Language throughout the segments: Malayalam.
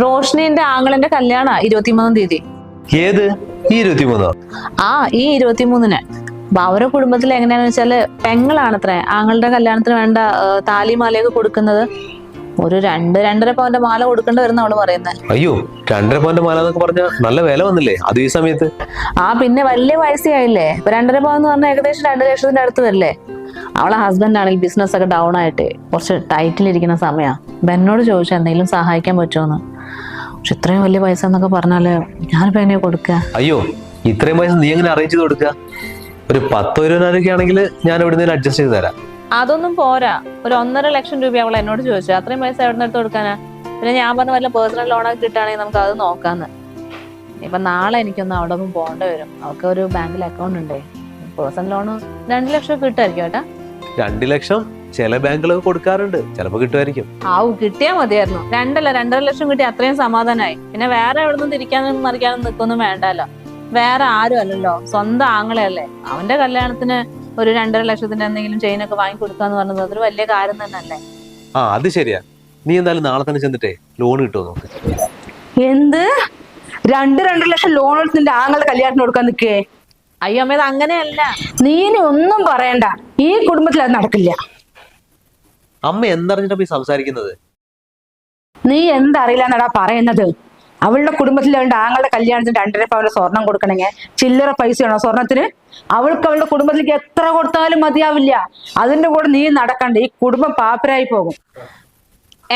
റോഷ്നിന്റെ ആങ്ങളന്റെ കല്യാണ ഇരുപത്തിമൂന്നാം തീയതി. ഏത്? ഈ ഇരുപത്തിമൂന്നോ? ആ ഈ ഇരുപത്തിമൂന്നിന്. അപ്പൊ അവരുടെ കുടുംബത്തിൽ എങ്ങനെയാന്ന് വെച്ചാൽ പെങ്ങളാണത്രേ. ആങ്ങളുടെ കല്യാണത്തിന് വേണ്ട താലി മാലയൊക്കെ കൊടുക്കുന്നത്. ഒരു രണ്ട് രണ്ടര പവന്റെ മാല കൊടുക്കേണ്ടി വരുന്ന അവൾ പറയുന്നത് അയ്യോ രണ്ടര പവന്റെ മാല എന്നൊക്കെ പറഞ്ഞ നല്ല വില വന്നില്ലേ അത് ഈ സമയത്ത്? ആ പിന്നെ വലിയ വയസ്സായില്ലേ? ഇപ്പൊ രണ്ടര പവൻ എന്ന് പറഞ്ഞാൽ ഏകദേശം രണ്ട് ലക്ഷത്തിന്റെ അടുത്ത് വരില്ലേ? അവളെ ഹസ്ബൻഡ് ആണെങ്കിൽ ബിസിനസ് ഒക്കെ ഡൗൺ ആയിട്ട് കുറച്ച് ടൈറ്റിലിരിക്കുന്ന സമയമാണ് ബെന്നോട് ചോദിച്ചാൽ എന്തെങ്കിലും സഹായിക്കാൻ പറ്റുമോന്ന് പക്ഷെ ഇത്രയും വലിയ പൈസ എന്നൊക്കെ പറഞ്ഞാൽ ഞാനിപ്പോ എന്നെ കൊടുക്കുക അയ്യോ ഇത്രയും പൈസ നീ എങ്ങനെ അറേഞ്ച് ചെയ്ത് കൊടുക്കുക ഒരു പത്തോ ഇരുപതിനായിരം ആണെങ്കിൽ ഞാൻ ഇവിടെ നിന്ന് അഡ്ജസ്റ്റ് ചെയ്ത് തരാം. അതൊന്നും പോരാ. ഒരു ഒന്നര ലക്ഷം രൂപ അവൾ എന്നോട് ചോദിച്ചു. അത്രയും പൈസ എവിടെ നിന്ന് എടുത്ത് കൊടുക്കാനാ? പിന്നെ ഞാൻ പറഞ്ഞ വല്ല പേഴ്സണൽ ലോണൊക്കെ കിട്ടുകയാണെങ്കിൽ നമുക്ക് അത് നോക്കാന്ന്. ഇപ്പൊ നാളെ എനിക്കൊന്ന് അവിടെ ഒന്നും പോകേണ്ടി വരും. അവൾക്ക് ഒരു ബാങ്കിൽ അക്കൗണ്ട് ഉണ്ടേ. പേഴ്സണൽ ലോൺ രണ്ട് ലക്ഷം കിട്ടുമായിരിക്കും ഏട്ടാ രണ്ട് ലക്ഷം? ചില ബാങ്കുകളൊക്കെ കൊടുക്കാറുണ്ട്. ചിലപ്പോ കിട്ടുമായിരിക്കും. ആവു കിട്ടിയാ മതിയായിരുന്നു. രണ്ടല്ല രണ്ടര ലക്ഷം കിട്ടി അത്രയും സമാധാനമായി പിന്നെ വേറെ എവിടെ നിന്ന് തിരിക്കാനും മറിക്കാനും നിൽക്കൊന്നും വേണ്ടല്ലോ. വേറെ ആരും അല്ലല്ലോ. സ്വന്തം ആങ്ങളെയല്ലേ. അവന്റെ കല്യാണത്തിന് ഒരു രണ്ടര ലക്ഷത്തിന്റെ എന്തെങ്കിലും ചെയിനൊക്കെ വാങ്ങി കൊടുക്കാന്ന് പറഞ്ഞത് അതൊരു വലിയ കാര്യം തന്നെ അല്ലേ ആ അത് ശരിയാ. നീ എന്തായാലും നാളെ തന്നെ ചെന്നിട്ടേ ലോൺ കിട്ടുമോ നോക്ക്. എന്ത്? രണ്ട് രണ്ടര ലക്ഷം ലോൺ എടുത്ത് നിന്റെ ആങ്ങളുടെ കല്യാണത്തിന് കൊടുക്കാൻ നിൽക്കേ? അയ്യോ അമ്മ ഇത് അങ്ങനെയല്ല. നീ ഇനി ഒന്നും പറയണ്ട. ഈ കുടുംബത്തിൽ അത് നടക്കില്ല. അമ്മ എന്തറിഞ്ഞിട്ടാ ഈ സംസാരിക്കുന്നത്? നീ എന്തറിയില്ല എന്നാടാ പറയുന്നത്. അവളുടെ കുടുംബത്തിൽ അവളുടെ ആങ്ങളുടെ കല്യാണത്തിന് രണ്ടര പവന് സ്വർണം കൊടുക്കണെങ്കിൽ ചില്ലറ പൈസയാണോ സ്വർണത്തിന്? അവൾക്ക് അവളുടെ കുടുംബത്തിലേക്ക് എത്ര കൊടുത്താലും മതിയാവില്ല. അതിന്റെ കൂടെ നീ നടക്കണ്ട. ഈ കുടുംബം പാപ്പരായി പോകും.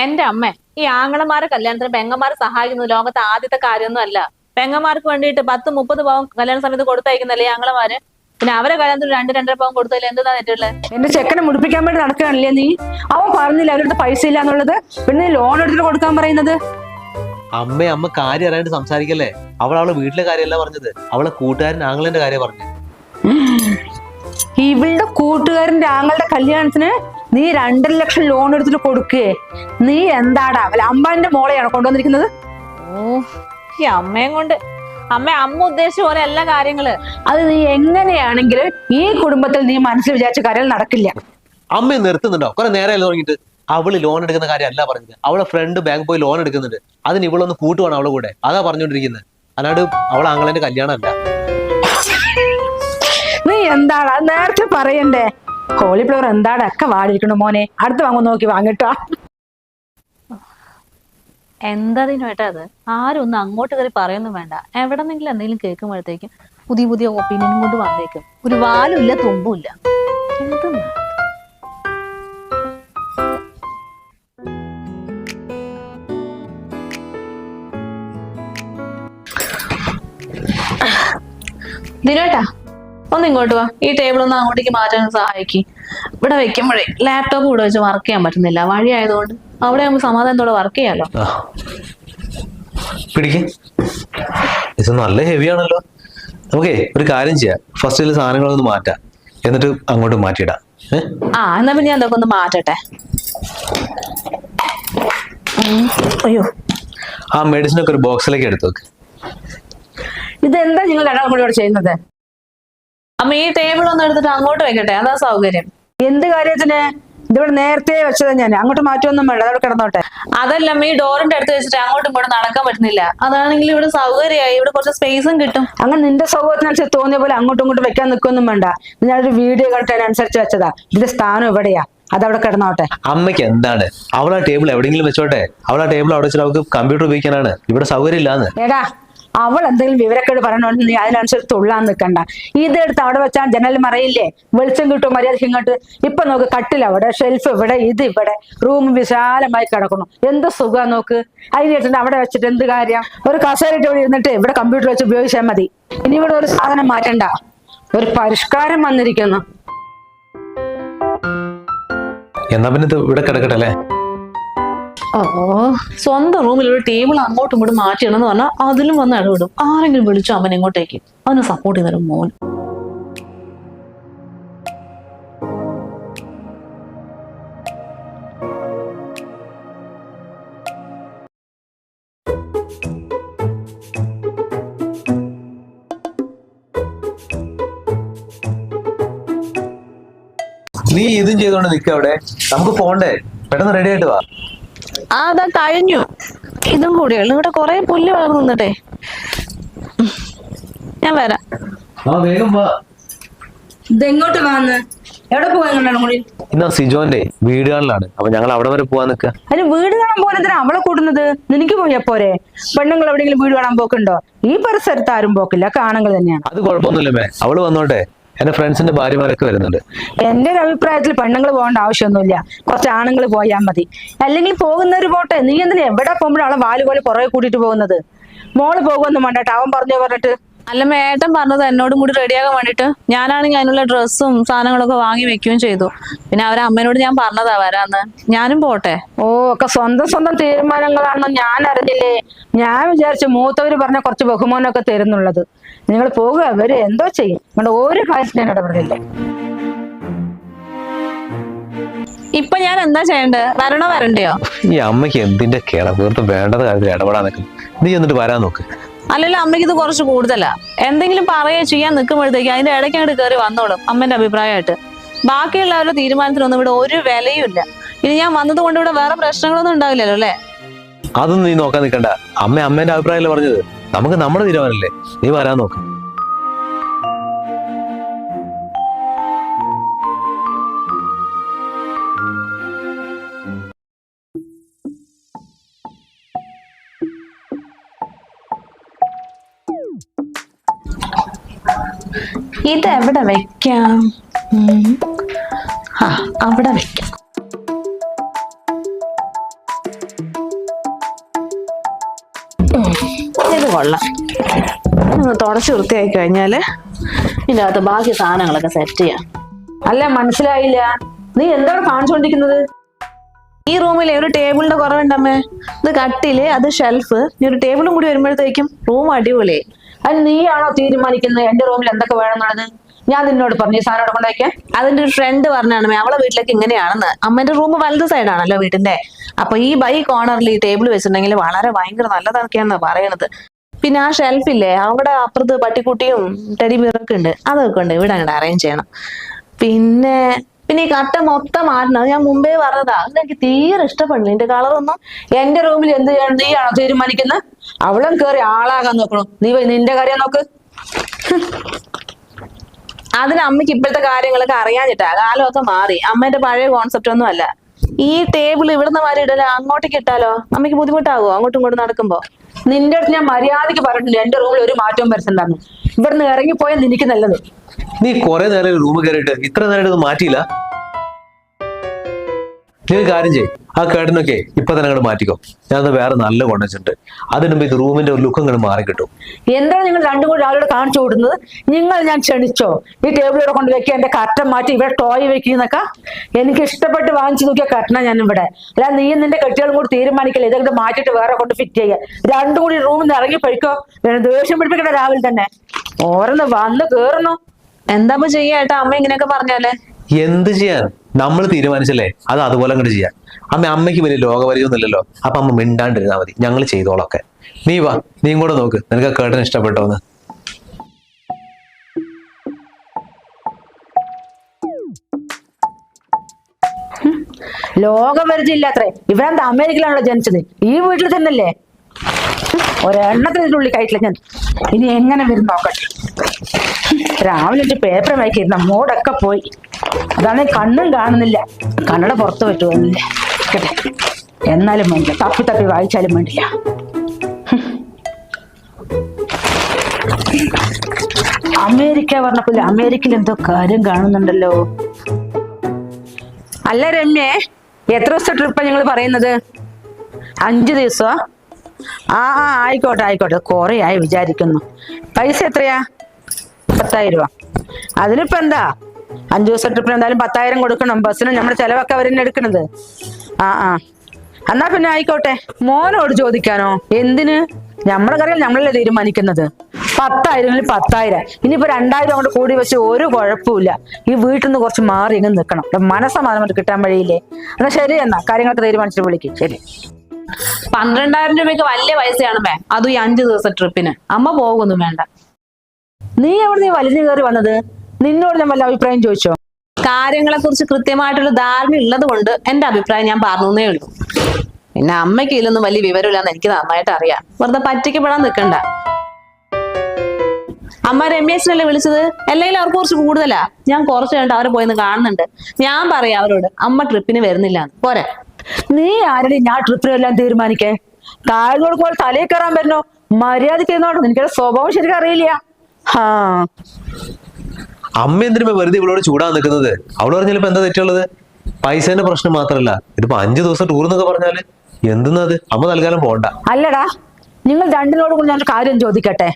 എന്റെ അമ്മ ഈ ആങ്ങളമാരെ കല്യാണത്തിന് പെങ്ങന്മാരെ സഹായിക്കുന്നത് ലോകത്തെ ആദ്യത്തെ കാര്യമൊന്നും അല്ല പെങ്ങന്മാർക്ക് വേണ്ടിയിട്ട് പത്ത് മുപ്പത് പവൻ കല്യാണ സമയത്ത് കൊടുത്തയക്കുന്നല്ലേ ആങ്ങളമാര്? പിന്നെ അവരെ കല്യാണത്തിന് രണ്ട് രണ്ടര പവൻ കൊടുത്തതിൽ എന്താ തെറ്റുള്ളത്? എന്റെ ചെക്കനെ മുടിപ്പിക്കാൻ വേണ്ടി നടക്കുകയാണല്ലേ നീ? അവൻ പറഞ്ഞില്ല അവരുടെ പൈസ ഇല്ല എന്നുള്ളത്? പിന്നെ ലോൺ എടുത്തിട്ട് കൊടുക്കാൻ പറയുന്നത്? അമ്മ അമ്മ കാര്യം അറിയാണ്ട് സംസാരിക്കല്ലേ? അവൾ അവളെ വീട്ടിലെ കാര്യമല്ല പറഞ്ഞത്. അവളെ കൂട്ടുകാരൻ ആംഗ്ലന്റെ കാര്യം പറഞ്ഞു ഇവളുടെ കൂട്ടുകാരന്റെ ആങ്ങളുടെ കല്യാണത്തിന് നീ രണ്ടര ലക്ഷം ലോൺ എടുത്തിട്ട് കൊടുക്കേ. നീ എന്താടാ അമ്മാന്റെ അമ്പാന്റെ മോളെയാണോ കൊണ്ടുവന്നിരിക്കുന്നത്? ഓ ഈ അമ്മയും കൊണ്ട് അമ്മ അമ്മ ഉദ്ദേശിച്ച പോലെ എല്ലാ കാര്യങ്ങൾ. അത് നീ എങ്ങനെയാണെങ്കിൽ ഈ കുടുംബത്തിൽ നീ മനസ്സിൽ വിചാരിച്ച കാര്യങ്ങൾ നടക്കില്ല. അമ്മ നിർത്തുന്നുണ്ടോ? കുറെ നേരം തുടങ്ങിയിട്ട് അവൾ ലോൺ എടുക്കുന്ന കാര്യം അല്ല പറഞ്ഞത്. അവളെ ഫ്രണ്ട് ബാങ്ക് പോയി ലോൺ എടുക്കുന്നുണ്ട്. അതിന് ഇവളൊന്ന് കൂട്ടുവാണ് അവളെ കൂടെ. അതാ പറഞ്ഞുകൊണ്ടിരിക്കുന്നത് അല്ലാണ്ട് അവൾ കല്യാണം കല്യാണമല്ല. നീ എന്താണ്? നേരത്തെ പറയണ്ടേ? കോളിഫ്ലവർ എന്താണ് ഒക്കെ വാടിയിരിക്കണു മോനെ? അടുത്ത് വാങ്ങും നോക്കി വാങ്ങിട്ടോ. എന്തതിനുമായിട്ടാ അത് ആരും ഒന്നും അങ്ങോട്ട് കയറി പറയൊന്നും വേണ്ട. എവിടെന്നെങ്കിലും എന്തെങ്കിലും കേൾക്കുമ്പോഴത്തേക്കും പുതിയ പുതിയ ഒപ്പീനിയൻ കൊണ്ട് വന്നേക്കും. ഒരു വാലും ഇല്ല തുമ്പും ഇല്ല ദിനേട്ടാ ഒന്ന് ഇങ്ങോട്ട് വാ. ഈ ടേബിൾ ഒന്ന് അങ്ങോട്ടേക്ക് മാറ്റാൻ സഹായിക്കും. ഇവിടെ വെക്കുമ്പോഴേ ലാപ്ടോപ്പ് ഇവിടെ വെച്ച് വർക്ക് ചെയ്യാൻ പറ്റുന്നില്ല. വഴി ആയതുകൊണ്ട് അവിടെ നമുക്ക് സമാധാനത്തോടെ വർക്ക് ചെയ്യാലോ? പിടിക്ക്. ഇത് നല്ല ഹെവി ആണല്ലോ. നമുക്കേ ഒരു കാര്യം ചെയ്യാം. ഫസ്റ്റ് ഇതിൽ സാധനങ്ങളൊന്ന് മാറ്റാം. എന്നിട്ട് അങ്ങോട്ട് മാറ്റിയിടാം? ആ എന്നാ പിന്നെ ഞാൻ അതൊക്കെ ഒന്ന് മാറ്റട്ടെ. അയ്യോ. ആ മെഡിസിൻ ഒക്കെ ഒരു ബോക്സിലേക്ക് എടുത്തു വെക്ക്. ഇതെന്താ നിങ്ങൾ രണ്ടാളും കൂടി ഇവിടെ ചെയ്യുന്നത്? അമ്മ ഈ ടേബിൾ ഒന്ന് എടുത്തിട്ട് അങ്ങോട്ട് വെക്കട്ടെ? അതാ സൗകര്യം. എന്ത് കാര്യത്തിന്? ഇതിവിടെ നേരത്തെ വെച്ചത് ഞാൻ. അങ്ങോട്ട് മാറ്റമൊന്നും വേണ്ട. അവിടെ കിടന്നോട്ടെ. അതല്ല അമ്മ ഈ ഡോറിന്റെ അടുത്ത് വെച്ചിട്ട് അങ്ങോട്ടും ഇങ്ങോട്ടും നടക്കാൻ പറ്റുന്നില്ല. അതാണെങ്കിൽ ഇവിടെ സൗകര്യമായി. ഇവിടെ കുറച്ച് സ്പേസും കിട്ടും. അങ്ങനെ നിന്റെ സൗകര്യത്തിനനുസരിച്ച് തോന്നിയ പോലെ അങ്ങോട്ടും ഇങ്ങോട്ടും വെക്കാൻ നിൽക്കൊന്നും വേണ്ട. ഞാനൊരു വീഡിയോ കണ്ടതിനനുസരിച്ച് വെച്ചതാ. ഇതിന്റെ സ്ഥാനം എവിടെയാ അതവിടെ കിടന്നോട്ടെ. അമ്മയ്ക്ക് എന്താണ്? അവൾ ആ ടേബിൾ എവിടെയെങ്കിലും വെച്ചോട്ടെ. അവൾ ആ ടേബിൾ അവിടെ വെച്ചിട്ട് അവൾക്ക് കമ്പ്യൂട്ടർ ഉപയോഗിക്കാനാണ്. ഇവിടെ സൗകര്യം ഇല്ലാന്ന് എടാ അവൾ എന്തെങ്കിലും വിവരക്കേട് പറയണമെന്ന് അതിനനുസരിച്ച് തൊള്ളാൻ നിൽക്കണ്ട ഇതെടുത്ത് അവിടെ വെച്ചാൽ ജനൽ മറയില്ലേ? വെളിച്ചം കിട്ടും മര്യാദ ഇങ്ങോട്ട്. ഇപ്പൊ നോക്ക് കട്ടിൽ അവിടെ ഷെൽഫ് ഇവിടെ ഇത് ഇവിടെ. റൂം വിശാലമായി കിടക്കണം എന്ത് സുഖം നോക്ക്? അതിന് അവിടെ വെച്ചിട്ട് എന്ത് കാര്യം? ഒരു കസേരയിട്ട് ഇവിടെ ഇരുന്നിട്ട് ഇവിടെ കമ്പ്യൂട്ടർ വെച്ച് ഉപയോഗിച്ചാൽ മതി. ഇനി ഇവിടെ ഒരു സാധനം മാറ്റണ്ട. ഒരു പരിഷ്കാരം വന്നിരിക്കുന്നു. എന്നാ പിന്നെ ഇത് ഇവിടെ കിടക്കട്ടെ അല്ലേ? ഓ സ്വന്തം റൂമിൽ ഒരു ടേബിൾ അങ്ങോട്ടും ഇങ്ങോട്ടും മാറ്റിയിടണമെന്ന് പറഞ്ഞാൽ അതിലും വന്ന് ഇടപെടും. ആരെങ്കിലും വിളിച്ചു അവൻ ഇങ്ങോട്ടേക്ക്. അവനെ സപ്പോർട്ട് ചെയ്യുന്നൊരു മോൻ. നീ ഇതും ചെയ്തോണ്ട് നിക്ക അവിടെ. നമുക്ക് പോണ്ടേ? പെട്ടെന്ന് റെഡി ആയിട്ട് വാ. അതാ കഴിഞ്ഞു. ഇതും കൂടിയുള്ളു. ഇവിടെ കൊറേ പുല്ല് വളർന്നു നിന്നിട്ടെ. ഞാൻ വരാം. ആ വേഗം വാ. ഇതെങ്ങോട്ട് വന്ന്? എവിടെ പോകാൻ സിജോന്റെ വീട് കാണലാണ് അപ്പൊ ഞങ്ങൾ അവിടെ വരെ പോവാൻ നിക്ക അതിന് വീട് കാണാൻ പോകുന്നതിനാ അവളെ കൂടുന്നത്? നിനക്ക് പോയാ പോരെ. പെണ്ണുങ്ങൾ എവിടെയെങ്കിലും വീട് കാണാൻ പോക്കുണ്ടോ? ഈ പരിസരത്ത് ആരും പോക്കില്ല. കാണുകൾ തന്നെയാണ്. അത് കുഴപ്പമൊന്നുമില്ല അവൾ വന്നോട്ടെ. എന്റെ ഫ്രണ്ട്സിന്റെ ഭാര്യമാരൊക്കെ വരുന്നുണ്ട്. എന്റെ ഒരു അഭിപ്രായത്തിൽ പെണ്ണുങ്ങൾ പോകേണ്ട ആവശ്യമൊന്നുമില്ല. കുറച്ച് ആണുങ്ങൾ പോയാൽ മതി. അല്ലെങ്കിൽ പോകുന്നവര് പോട്ടെ. നീ എന്തിനാ എവിടെ പോകുമ്പോഴാണ് വാൽ പോലെ പുറകെ കൂട്ടിട്ട് പോകുന്നത്? മോൾ പോകുമെന്ന് വേണ്ടട്ടെ അവൻ പറഞ്ഞു പറഞ്ഞിട്ട്? അല്ല മേട്ടൻ പറഞ്ഞത് എന്നോടും കൂടി റെഡിയാകാൻ വേണ്ടിട്ട് ഞാനാണെങ്കിൽ അതിനുള്ള ഡ്രസ്സും സാധനങ്ങളൊക്കെ വാങ്ങി വെക്കുകയും ചെയ്തു. പിന്നെ അവരെ അമ്മേനോട് ഞാൻ പറഞ്ഞതാ വരാന്ന്. ഞാനും പോട്ടെ. ഓ ഒക്കെ സ്വന്തം സ്വന്തം തീരുമാനങ്ങളാണെന്ന് ഞാൻ അറിഞ്ഞില്ലേ? ഞാൻ വിചാരിച്ചു മൂത്തവര് പറഞ്ഞ കുറച്ച് ബഹുമാനമൊക്കെ തരുന്നുള്ളത്. നിങ്ങൾ പോകുക അവർ എന്തോ ചെയ്യും. നിങ്ങളുടെ ഒരു കാര്യത്തിൽ ഞാൻ ഇടപെടില്ല ഇപ്പൊ ഞാൻ എന്താ ചെയ്യണ്ടത്? വരണോ വരണ്ടയോ? ഈ അമ്മയ്ക്ക് എന്തിന്റെ കേട? വെറുതെ വേണ്ടത് കാര്യത്തിൽ ഇടപെടാൻ നിൽക്കും നീ എന്നിട്ട് വരാൻ നോക്ക്. അല്ലല്ലോ അമ്മയ്ക്ക് ഇത് കുറച്ച് കൂടുതലാ. എന്തെങ്കിലും പറയുകയോ ചെയ്യാൻ നിൽക്കുമ്പോഴത്തേക്ക് അതിന്റെ ഇടയ്ക്ക് അങ്ങോട്ട് കയറി വന്നോളും അമ്മന്റെ അഭിപ്രായമായിട്ട്. ബാക്കിയുള്ളവരുടെ തീരുമാനത്തിനൊന്നും ഇവിടെ ഒരു വിലയുമില്ല ഇനി ഞാൻ വന്നത് കൊണ്ട് ഇവിടെ വേറെ പ്രശ്നങ്ങളൊന്നും ഉണ്ടാവില്ലല്ലോ അല്ലേ? അതൊന്നും നീ നോക്കാൻ നിൽക്കണ്ട. അമ്മ അമ്മേന്റെ അഭിപ്രായമല്ലേ പറഞ്ഞത്? നമുക്ക് നമ്മുടെ തീരുമാനമല്ലേ? നീ വരാൻ നോക്ക്. ഇത് എവിടെ വെക്കാം? അവിടെ വെക്കാം. ഉം. ഇത് കൊള്ളാം. ഒന്ന് തുടച്ച് വൃത്തിയാക്കി കഴിഞ്ഞാൽ ഇതിനകത്ത് ബാക്കി സാധനങ്ങളൊക്കെ സെറ്റ് ചെയ്യാം. അല്ല മനസ്സിലായില്ല. നീ എന്താണ് കാണിച്ചുകൊണ്ടിരിക്കുന്നത് ഈ റൂമിലെ ഒരു ടേബിളിന്റെ കുറവുണ്ടമ്മേ. ഇത് കട്ടിൽ അത് ഷെൽഫ് ഇനി ഒരു ടേബിളും കൂടി വരുമ്പോഴത്തേക്കും റൂം അടിപൊളി അത് നീയാണോ തീരുമാനിക്കുന്നത്? എന്റെ റൂമിൽ എന്തൊക്കെ വേണമെന്നുള്ളത്? ഞാൻ നിന്നോട് പറഞ്ഞു ഈ സാധനം ഇവിടെ കൊണ്ടുവയ്ക്കാൻ. അതിന്റെ ഒരു ഫ്രണ്ട് പറഞ്ഞാണ് അവളെ വീട്ടിലേക്ക് ഇങ്ങനെയാണെന്ന്. അമ്മന്റെ റൂം വലത് സൈഡാണല്ലോ വീടിന്റെ. അപ്പൊ ഈ ബൈ കോർണറിൽ ഈ ടേബിൾ വെച്ചിട്ടുണ്ടെങ്കിൽ വളരെ ഭയങ്കര നല്ലതൊക്കെയാണെന്ന് പറയണത്. പിന്നെ ആ ഷെൽഫില്ലേ അവിടെ അപ്പുറത്ത് പട്ടിക്കുട്ടിയും ടെഡി ബിയറൊക്കെ ഉണ്ട്. അതൊക്കെ ഉണ്ട്. ഇവിടെ അങ്ങോട്ട് അറേഞ്ച് ചെയ്യണം. പിന്നെ പിന്നെ ഈ കട്ട മൊത്തം മാറ്റണം അത് ഞാൻ മുമ്പേ പറഞ്ഞതാ. അത് എനിക്ക് തീരെ ഇഷ്ടപ്പെടുന്നു എന്റെ കളറൊന്നും എന്റെ റൂമിൽ എന്ത് ചെയ്യണം നീയാണോ തീരുമാനിക്കുന്നത് അവളും കേറി ആളാകാൻ നോക്കണം. നീ നിന്റെ കാര്യം നോക്ക്. അതിന് അമ്മയ്ക്ക് ഇപ്പോഴത്തെ കാര്യങ്ങളൊക്കെ അറിയാഞ്ഞിട്ടാ. കാലമൊക്കെ മാറി. അമ്മേന്റെ പഴയ കോൺസെപ്റ്റ് ഒന്നും അല്ല. ഈ ടേബിൾ ഇവിടുന്ന് മാറി ഇടലോ അങ്ങോട്ടേക്ക് ഇട്ടാലോ? അമ്മയ്ക്ക് ബുദ്ധിമുട്ടാകുമോ അങ്ങോട്ടും ഇങ്ങോട്ടും നടക്കുമ്പോ? നിന്റെ അടുത്ത് ഞാൻ മര്യാദയ്ക്ക് പറഞ്ഞിട്ടുണ്ട് എന്റെ റൂമിൽ ഒരു മാറ്റവും വരുത്തണ്ടെന്ന്. ഇവിടുന്ന് ഇറങ്ങിപ്പോയാൽ നിനക്ക് നല്ലത്. നീ കുറെ നേരം റൂമിൽ കയറിയിട്ട് ഇത്ര നേരം ഇത് മാറ്റിയില്ല? നീ കാര്യം ചെയ്യ്. ആ കേട്ടനൊക്കെ ഇപ്പൊ തന്നെ അങ്ങോട്ട് മാറ്റിക്കോ. ഞാൻ വേറെ നല്ല കൊണ്ടുവച്ചിട്ടുണ്ട് അതിനുമ്പ് ഇത് റൂമിന്റെ ഒരു ലുക്ക് അങ്ങോട്ട് മാറി കിട്ടും. എന്താണ് നിങ്ങൾ രണ്ടും കൂടി ആളോട് കാണിച്ചു കൊടുക്കുന്നത്? നിങ്ങൾ ഞാൻ ക്ഷണിച്ചോ? ഈ ടേബിൾ ഇവിടെ കൊണ്ട് വെക്കുക എന്റെ കട്ടൻ മാറ്റി ഇവിടെ ടോയ് വെക്കുന്നൊക്കെ എനിക്ക് ഇഷ്ടപ്പെട്ട് വാങ്ങിച്ചു നോക്കിയ കട്ടന ഞാൻ ഇവിടെ. അല്ല നീ നിന്റെ കെട്ടികളും കൂടി തീരുമാനിക്കില്ല? ഇതൊക്കെ മാറ്റിയിട്ട് വേറെ കൊണ്ട് ഫിറ്റ് ചെയ്യുക. രണ്ടും കൂടി റൂമിൽ നിന്ന് ഇറങ്ങി പഴിക്കോ ദേഷ്യം പിടിപ്പിക്കണ്ട രാവിലെ തന്നെ. ഓരോന്ന് വന്ന് കേറുന്നു. എന്താ ചെയ്യാട്ടോ അമ്മ ഇങ്ങനെയൊക്കെ പറഞ്ഞാലേ എന്ത് ചെയ്യാൻ? നമ്മൾ തീരുമാനിച്ചല്ലേ? അത് അതുപോലെ അങ്ങോട്ട് ചെയ്യാം അമ്മ അമ്മയ്ക്ക് വലിയ ലോകവരിയൊന്നുമില്ലല്ലോ അപ്പൊ അമ്മ മിണ്ടാണ്ടിരുന്നാൽ മതി. ഞങ്ങൾ ചെയ്തോളൊക്കെ. നീ വാ. നീ കൂടെ നോക്ക്. നിനക്ക് കേട്ടൻ ഇഷ്ടപ്പെട്ടോന്ന് ലോകപരിചയം അത്രേ ഇവരെന്താ അമേരിക്കയിലാണല്ലോ ജനിച്ചത്. ഈ വീട്ടിൽ തന്നെയല്ലേ? ഒരെണ്ണത്തിനുള്ളിൽ കഴിച്ചില്ല ഞാൻ. ഇനി എങ്ങനെ വരും നോക്കട്ടെ. രാവിലെ പേപ്പർ വായിക്കിരുന്ന മോടൊക്കെ പോയി. അതാണ് കണ്ണും കാണുന്നില്ല. കണ്ണട പുറത്ത് പറ്റുമെന്നില്ല കേട്ടെ എന്നാലും വേണ്ടില്ല തപ്പി തപ്പി വായിച്ചാലും വേണ്ടില്ല. അമേരിക്ക പറഞ്ഞപ്പോൾ അമേരിക്കയിൽ എന്തോ കാര്യം കാണുന്നുണ്ടല്ലോ. അല്ല രമ്യേ എത്ര ദിവസത്തെ ട്രിപ്പാണ് ഞങ്ങൾ പറയുന്നത്? അഞ്ച് ദിവസോ? ആ ആ ആയിക്കോട്ടെ ആയിക്കോട്ടെ. കുറേ ആയി വിചാരിക്കുന്നു. പൈസ എത്രയാ? പത്തായിരം രൂപ. അതിനിപ്പോ എന്താ? അഞ്ചു ദിവസം ട്രിപ്പിന് എന്തായാലും പത്തായിരം കൊടുക്കണം. ബസ്സിന് നമ്മുടെ ചെലവൊക്കെ അവർ തന്നെ എടുക്കണത്. ആ ആ. എന്നാ പിന്നെ ആയിക്കോട്ടെ. മോനോട് ചോദിക്കാനോ? എന്തിന്? നമ്മളെ കാര്യം നമ്മളല്ലേ തീരുമാനിക്കുന്നത്? പത്തായിരം പത്തായിരം. ഇനിയിപ്പോ രണ്ടായിരം അങ്ങോട്ട് കൂടി വെച്ച് ഒരു കുഴപ്പമില്ല ഈ വീട്ടിൽ നിന്ന് കുറച്ച് മാറി ഇങ്ങനെ നിൽക്കണം. മനസ്സമാധാനം കിട്ടാൻ വഴിയില്ലേ? എന്നാ ശരി എന്നാ. കാര്യങ്ങളൊക്കെ തീരുമാനിച്ചിട്ട് വിളിക്കും. ശരി. പന്ത്രണ്ടായിരം രൂപയ്ക്ക് വലിയ പൈസയാണ് മേ. അതും ഈ അഞ്ചു ദിവസം ട്രിപ്പിന് അമ്മ പോകുന്നു വേണ്ട. നീ എവിടെ നീ വലിഞ്ഞു കയറി വന്നത്? നിന്നോട് ഞാൻ വല്ല അഭിപ്രായം ചോദിച്ചോ? കാര്യങ്ങളെ കുറിച്ച് കൃത്യമായിട്ടുള്ള ധാരണ ഉള്ളത് കൊണ്ട് എന്റെ അഭിപ്രായം ഞാൻ പറഞ്ഞേ ഉള്ളൂ. പിന്നെ അമ്മയ്ക്ക് ഇതിലൊന്നും വലിയ വിവരമില്ലാന്ന് എനിക്ക് നന്നായിട്ട് അറിയാം. വെറുതെ പറ്റിക്കപ്പെടാൻ നിൽക്കണ്ട അമ്മ രമേശനല്ലേ വിളിച്ചത്? അല്ലെങ്കിൽ അവർക്ക് കുറച്ച് കൂടുതലാ. ഞാൻ കുറച്ച് കണ്ട് അവരെ പോയിന്ന് കാണുന്നുണ്ട്. ഞാൻ പറയാം അവരോട് അമ്മ ട്രിപ്പിന് വരുന്നില്ല പോരെ. നീ ആരുടെ ഞാൻ ട്രിപ്പിനെല്ലാം തീരുമാനിക്കേ? താഴ്ന്നോട് പോലെ തലയിൽ കയറാൻ വരണോ മര്യാദയ്ക്ക് ഇരുന്നോട്ടെ. നിനക്കൊരു സ്വഭാവം ശരിക്കും അറിയില്ല. ഹാ. അമ്മ എന്തിനുമേ വെറുതെ ഇവളോട് ചൂടാൻ നിൽക്കുന്നത്? അവൾ പറഞ്ഞാലിപ്പോ എന്താ തെറ്റുള്ളത്? പൈസേന്റെ പ്രശ്നം മാത്രല്ല ഇതിപ്പോ അഞ്ചു ദിവസം ടൂർ എന്നൊക്കെ പറഞ്ഞാൽ എന്തെന്നത് അമ്മ തൽക്കാലം പോണ്ട. അല്ലടാ നിങ്ങൾ രണ്ടിനോട് കൂടി ഞാൻ കാര്യം ചോദിക്കട്ടെ?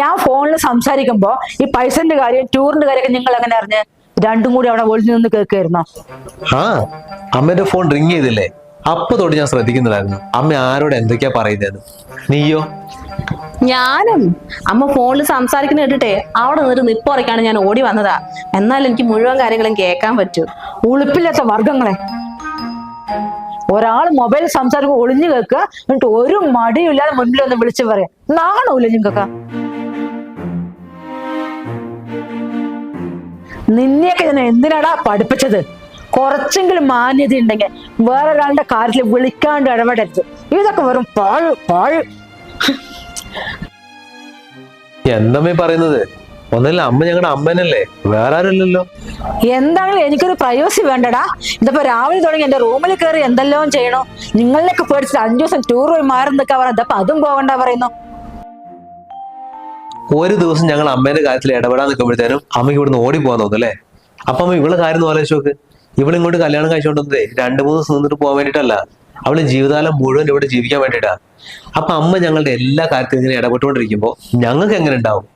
ഞാൻ ഫോണിൽ സംസാരിക്കുമ്പോ ഈ പൈസന്റെ കാര്യം ടൂറിന്റെ കാര്യമൊക്കെ നിങ്ങൾ എങ്ങനെ അറിഞ്ഞ്? രണ്ടും കൂടി അവിടെ ഒളിഞ്ഞു നിന്ന് കേൾക്കായിരുന്നോ? ആ അമ്മേന്റെ ഫോൺ റിങ് ചെയ്തില്ലേ? അപ്പൊ തൊട്ട് ഞാൻ ശ്രദ്ധിക്കുന്നില്ലായിരുന്നു അമ്മ ആരോട് എന്തൊക്കെയാ പറയുന്നത് നീയോ? ഞാനും. അമ്മ ഫോണിൽ സംസാരിക്കുന്ന കേട്ടിട്ടെ അവിടെ നിന്നൊരു നിപ്പുറയ്ക്കാണ് ഞാൻ ഓടി വന്നതാ. എന്നാൽ എനിക്ക് മുഴുവൻ കാര്യങ്ങളും കേൾക്കാൻ പറ്റൂ. ഉളുപ്പില്ലാത്ത വർഗങ്ങളെ ഒരാൾ മൊബൈൽ സംസാരിക്കുമ്പോൾ ഒളിഞ്ഞു കേൾക്കുക എന്നിട്ട് ഒരു മടിയില്ലാതെ മുന്നിൽ ഒന്ന് വിളിച്ചു പറയാം. നാണമില്ല നിങ്ങൾക്കൊക്കെ നിന്നെയൊക്കെ ഞാൻ എന്തിനാടാ പഠിപ്പിച്ചത്? കുറച്ചെങ്കിലും മാന്യത ഉണ്ടെങ്കിൽ വേറൊരാളുടെ കാര്യത്തിൽ വിളിക്കാണ്ട് ഇടപെടരുത്. ഇതൊക്കെ വെറും പാഴ് പാഴ്. എന്തമ്മേ പറയുന്നത്? ഒന്നല്ല അമ്മ ഞങ്ങളുടെ അമ്മനല്ലേ വേറെ ആരല്ലോ എന്താണെങ്കിലും എനിക്കൊരു പ്രയോസി വേണ്ടടാ? ഇതിപ്പോ രാവിലെ തുടങ്ങി എന്റെ റൂമിൽ കയറി എന്തെല്ലാം ചെയ്യണോ? നിങ്ങളിലൊക്കെ പേടിച്ചിട്ട് അഞ്ചു ദിവസം ടൂർ പോയി മാറി നിൽക്കാ പറയുന്നത് ഇതപ്പോ അതും പോകണ്ട പറയുന്നു. ഒരു ദിവസം ഞങ്ങൾ അമ്മേന്റെ കാര്യത്തിൽ ഇടപെടാൻ നിൽക്കുമ്പോഴത്തേനും അമ്മയ്ക്ക് ഇവിടുന്ന് ഓടി പോകാൻ തോന്നുന്നു അല്ലേ അപ്പൊ അമ്മ ഇവളെ കാര്യം ആലോചിച്ച് നോക്ക്. ഇവളിങ്ങോട്ട് കല്യാണം കഴിച്ചോണ്ടേ രണ്ടു മൂന്ന് ദിവസം നിന്നിട്ട് പോകാൻ വേണ്ടിയിട്ടല്ല. അവൾ ജീവിതകാലം മുഴുവൻ ഇവിടെ ജീവിക്കാൻ വേണ്ടിയിട്ടാണ് അപ്പൊ അമ്മ ഞങ്ങളുടെ എല്ലാ കാര്യത്തിലും ഇങ്ങനെ ഇടപെട്ടുകൊണ്ടിരിക്കുമ്പോ ഞങ്ങൾക്ക് എങ്ങനെ ഉണ്ടാവും?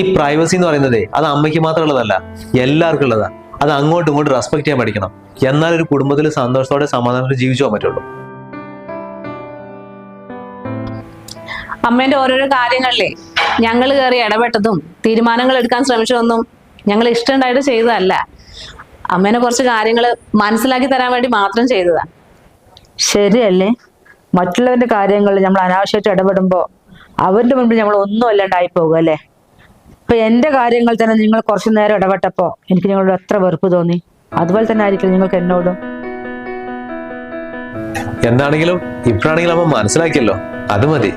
ഈ പ്രൈവസി എന്ന് പറയുന്നത് അത് അമ്മയ്ക്ക് മാത്രമുള്ളതല്ല എല്ലാവർക്കും ഉള്ളതാ. അത് അങ്ങോട്ടും ഇങ്ങോട്ടും റെസ്പെക്ട് ചെയ്യാൻ പഠിക്കണം. എന്നാൽ ഒരു കുടുംബത്തിൽ സന്തോഷത്തോടെ സമാധാനത്തോടെ ജീവിച്ചു പോകാൻ പറ്റുള്ളൂ. അമ്മേന്റെ ഓരോരോ കാര്യങ്ങളിലേ ഞങ്ങൾ കയറി ഇടപെട്ടതും തീരുമാനങ്ങൾ എടുക്കാൻ ശ്രമിച്ചതൊന്നും ഞങ്ങൾ ഇഷ്ടമുണ്ടായിട്ട് ചെയ്തതല്ല. അമ്മേനെ കുറച്ച് കാര്യങ്ങൾ മനസ്സിലാക്കി തരാൻ വേണ്ടി മാത്രം ചെയ്തതാ. ശരിയല്ലേ? മറ്റുള്ളവന്റെ കാര്യങ്ങളിൽ നമ്മൾ അനാവശ്യമായിട്ട് ഇടപെടുമ്പോൾ അവരുടെ മുമ്പിൽ നമ്മൾ ഒന്നും അല്ലാണ്ടായി പോകും അല്ലേ? ഇപ്പൊ എന്റെ കാര്യങ്ങൾ തന്നെ നിങ്ങൾ കുറച്ചു നേരം ഇടപെട്ടപ്പോ എനിക്ക് നിങ്ങളോട് എത്ര വെറുപ്പ് തോന്നി. അതുപോലെ തന്നെ ആയിരിക്കും നിങ്ങൾക്ക് എന്നോടും? എന്താണെങ്കിലും ഇപ്പോഴാണെങ്കിലും അമ്മ മനസ്സിലാക്കിയല്ലോ. അത് മതി.